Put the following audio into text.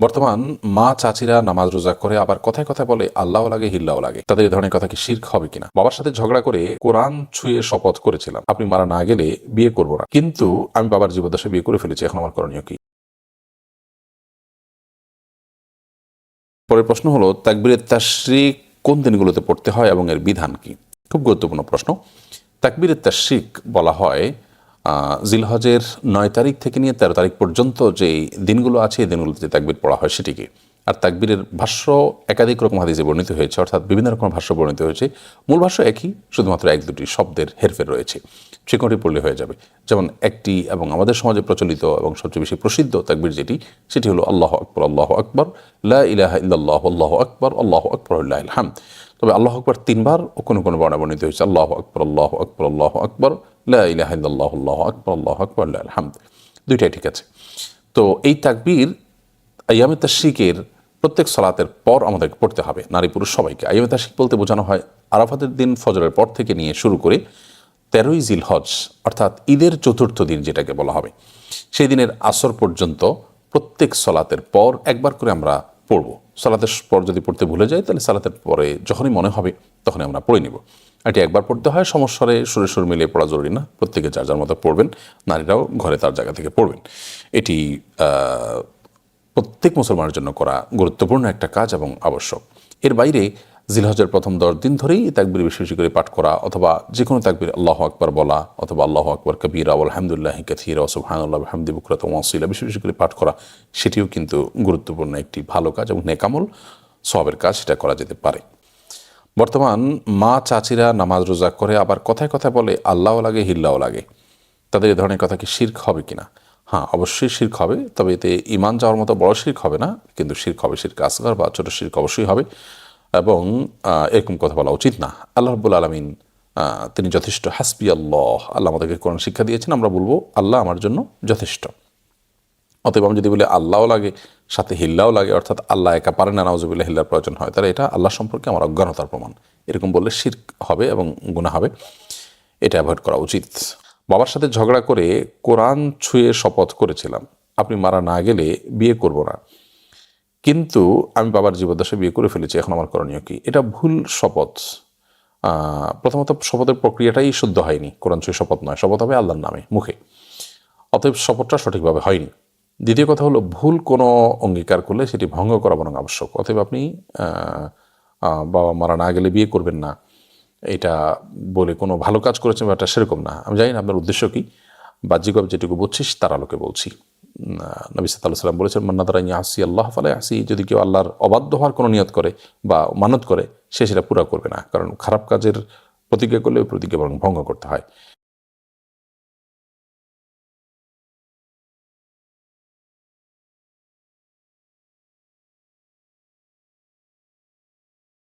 বর্তমান মা চাচিরা নামাজ রোজা করে, আবার কথায় কথায় বলে আল্লাহ লাগে, হিল্লাও লাগে। তাদের এই ধরনের কথা কি শির্ক হবে কিনা? বাবার সাথে ঝগড়া করে কোরআন ছুঁয়ে শপথ করেছিলাম। আপনি মারা না গেলে বিয়ে করব না। কিন্তু আমি বাবার জীবদ্দশায় বিয়ে করে ফেলেছি, এখন আমার করণীয় কি? পরের প্রশ্ন হলো, তাকবীরের তাশরিক কোন দিনগুলোতে পড়তে হয় এবং এর বিধান কি? খুব গুরুত্বপূর্ণ প্রশ্ন। তাকবীরের তাশরিক বলা হয় জিলহজের নয় তারিখ থেকে নিয়ে তেরো তারিখ পর্যন্ত যে দিনগুলো আছে এই দিনগুলোতে যে তাকবীর পড়া হয় সেটিকে আর তাকবীরের ভাষ্য একাধিক রকম হাদিসে বর্ণিত হয়েছে অর্থাৎ বিভিন্ন রকম ভাষ্য বর্ণিত হয়েছে মূল ভাষ্য একই শুধুমাত্র এক দুটি শব্দের হেরফের রয়েছে কোনটি পড়লে হয়ে যাবে যেমন একটি এবং আমাদের সমাজে প্রচলিত এবং সবচেয়ে বেশি প্রসিদ্ধ তাকবীর যেটি সেটি হলো আল্লাহ আকবর আল্লাহ আকবর লা ইলাহা ইল্লাল্লাহ আল্লাহ আকবর আল্লাহ আকবর আল্লাহ হাম তবে আল্লাহ আকবর তিনবার ও কোনো কোনো বর্ণা বর্ণিত হয়েছে। আল্লাহ আকবর আল্লাহ আকবর আল্লাহ আকবর, লা ইলাহা ইল্লাল্লাহ, আল্লাহ আকবর আল্লাহ আকবর আল্লাহ হামদ দুইটাই ঠিক আছে। তো এই তাকবীর আয়ামে তাশরিকের প্রত্যেক সলাতের পর আমাদেরকে পড়তে হবে, নারী পুরুষ সবাইকে। আয়ামে তাশরিক বলতে বোঝানো হয়, আরাফাতের দিন ফজরের পর থেকে নিয়ে শুরু করে তেরোই জিল হজ অর্থাৎ ঈদের চতুর্থ দিন যেটাকে বলা হবে, সেই দিনের আসর পর্যন্ত প্রত্যেক সলাতের পর একবার করে আমরা পড়ব। সালাতের পর যদি পড়তে ভুলে যাই, তাহলে সালাতের পরে যখনই মনে হবে, তখনই আমরা পড়ে নিব। এটি একবার পড়তে হয়, সমস্যারে সুরে সুর মিলে পড়া জরুরি না। প্রত্যেকে যার যার মতো পড়বেন, নারীরাও ঘরে তার জায়গা থেকে পড়বেন। এটি প্রত্যেক মুসলমানের জন্য করা গুরুত্বপূর্ণ একটা কাজ এবং আবশ্যক। এর বাইরে জিলহজের প্রথম দশ দিন ধরেই তাকবির বেশি বেশি করে পাঠ করা অথবা যে কোনো তাকবির আল্লাহ আকবর বলা অথবা আল্লাহ আকবর কবির আলহামদুলিল্লাহ কাথির সুবহানাল্লাহ হামদি বুকরাত ওয়াসিলা বেশি বেশি করে পাঠ করা, সেটিও কিন্তু গুরুত্বপূর্ণ একটি ভালো কাজ এবং নেকামল সবের কাজ সেটা করা যেতে পারে। বর্তমান মা চাচিরা নামাজ রোজা করে, আবার কথায় কথায় বলে আল্লাহ লাগে, হিল্লাও লাগে। তাদের এ ধরনের কথা কি শির্ক হবে কিনা? হ্যাঁ অবশ্যই শির্ক হবে, তবে এতে ইমান যাওয়ার মতো বড় শির্ক হবে না, কিন্তু শির্ক হবে, শির্ক আসগার বা ছোট শির্ক অবশ্যই হবে। এবং এরকম কথা বলা উচিত না। আল্লাহ রব্বুল আলমিন তিনি যথেষ্ট হাসবি আল্লাহ আল্লাহ আমাদেরকে কোরআন শিক্ষা দিয়েছেন, আমরা বলব, আল্লাহ আমার জন্য যথেষ্ট। অতএব আমি যদি বলি আল্লাহও লাগে, সাথে হিল্লাও লাগে, অর্থাৎ আল্লাহ একা পারে না, নাউজুবিল্লাহ, হিল্লার প্রয়োজন হয়, তাহলে এটা আল্লাহ সম্পর্কে আমার অজ্ঞানতার প্রমাণ। এরকম বললে শির হবে এবং গুণা হবে। এটা অ্যাভয়েড করা উচিত। বাবার সাথে ঝগড়া করে কোরআন ছুঁয়ে শপথ করেছিলাম। আপনি মারা না গেলে বিয়ে করব না। কিন্তু আমি বাবার জীবদ্দশায় বিয়ে করে ফেলেছি, এখন আমার করণীয় কি? এটা ভুল শপথ। প্রথমত শপথের প্রক্রিয়াটাই শুদ্ধ হয়নি। কোরআন ছুঁয়ে শপথ নয়, শপথ হবে আল্লাহর নামে, মুখে। অতএব শপথটা সঠিকভাবে হয়নি। দ্বিতীয় কথা হলো, ভুল কোনো অঙ্গীকার করলে সেটি ভঙ্গ করা বরং আবশ্যক। অতএব আপনি বাবা মারা না গেলে বিয়ে করবেন না। এটা বলে কোনো ভালো কাজ করেছেন ব্যাপারটা সেরকম না। আমি জানি না আপনার উদ্দেশ্য কি। বাহ্যিকভাবে যেটুকু বুঝছিস তার আলোকে বলছি। নবী সাল্লাহ সাল্লাম বলেছেন মান্নাদারা আসি আল্লাহ ফালাই আসি যদি কেউ আল্লাহর অবাধ্য হওয়ার কোনো নিয়ত করে বা মানত করে, সে সেটা পুরা করবে না। কারণ খারাপ কাজের প্রতিজ্ঞা করলে ওই প্রতিজ্ঞা বরং ভঙ্গ করতে হয়।